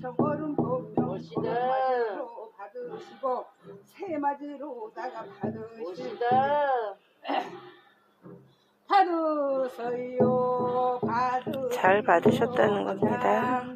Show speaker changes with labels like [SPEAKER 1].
[SPEAKER 1] 청어른 보명으로 받으시고 새맞이로다가 받으시고 받으세요. 받으세요.
[SPEAKER 2] 잘 받으셨다는 겁니다.